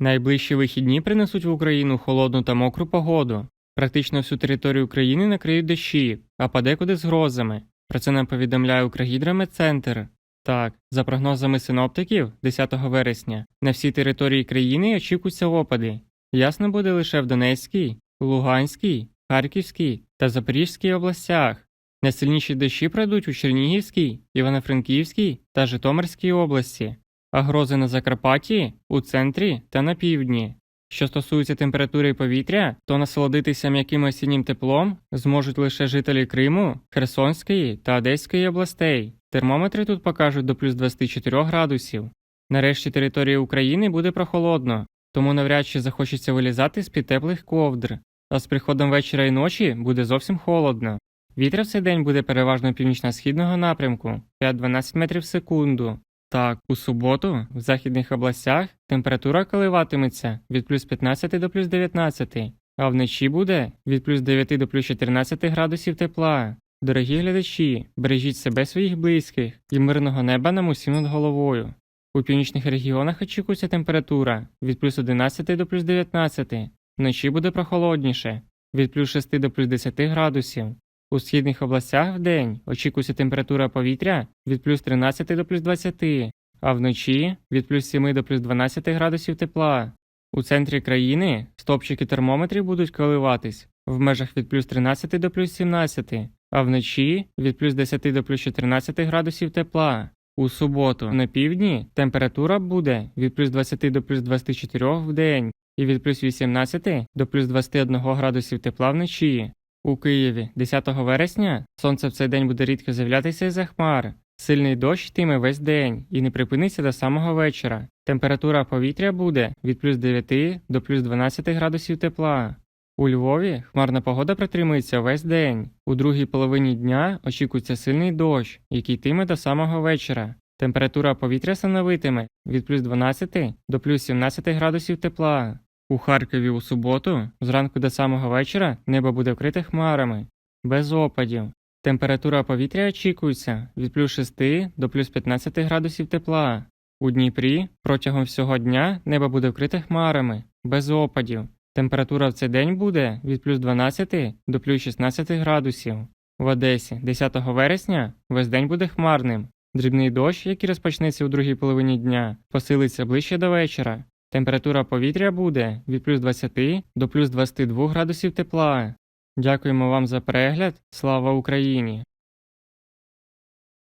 Найближчі вихідні принесуть в Україну холодну та мокру погоду. Практично всю територію України накриють дощі, а подекуди з грозами. Про це нам повідомляє Укргідрометцентр. Так, за прогнозами синоптиків, 10 вересня на всій території країни очікуються опади. Ясно буде лише в Донецькій, Луганській, Харківській та Запорізькій областях. Найсильніші дощі пройдуть у Чернігівській, Івано-Франківській та Житомирській області, а грози на Закарпатті, у центрі та на півдні. Що стосується температури повітря, то насолодитися м'яким осіннім теплом зможуть лише жителі Криму, Херсонської та Одеської областей. Термометри тут покажуть до плюс 24 градусів. Нарешті території України буде прохолодно, тому навряд чи захочеться вилізати з-під теплих ковдр. А з приходом вечора і ночі буде зовсім холодно. Вітер в цей день буде переважно північно-східного напрямку 5-12 метрів в секунду. Так, у суботу в західних областях температура коливатиметься від плюс 15 до плюс 19, а вночі буде від плюс 9 до плюс 14 градусів тепла. Дорогі глядачі, бережіть себе своїх близьких і мирного неба нам усім над головою. У північних регіонах очікується температура від плюс 11 до плюс 19, вночі буде прохолодніше від плюс 6 до плюс 10 градусів. У східних областях вдень очікується температура повітря від плюс 13 до плюс 20, а вночі від плюс 7 до плюс 12 градусів тепла. У центрі країни стопчики термометрів будуть коливатись в межах від плюс 13 до плюс 17, а вночі від плюс 10 до плюс 14 градусів тепла. У суботу на півдні температура буде від плюс 20 до плюс 24 в день і від плюс 18 до плюс 21 градусів тепла вночі. У Києві 10 вересня сонце в цей день буде рідко з'являтися із-за хмар. Сильний дощ йтиме весь день і не припиниться до самого вечора. Температура повітря буде від плюс 9 до плюс 12 градусів тепла. У Львові хмарна погода протримується весь день. У другій половині дня очікується сильний дощ, який йтиме до самого вечора. Температура повітря становитиме від плюс 12 до плюс 17 градусів тепла. У Харкові у суботу, зранку до самого вечора, небо буде вкрите хмарами, без опадів. Температура повітря очікується від плюс 6 до плюс 15 градусів тепла. У Дніпрі протягом всього дня небо буде вкрите хмарами, без опадів. Температура в цей день буде від плюс 12 до плюс 16 градусів. В Одесі 10 вересня весь день буде хмарним. Дрібний дощ, який розпочнеться у другій половині дня, посилиться ближче до вечора. Температура повітря буде від плюс 20 до плюс 22 градусів тепла. Дякуємо вам за перегляд. Слава Україні!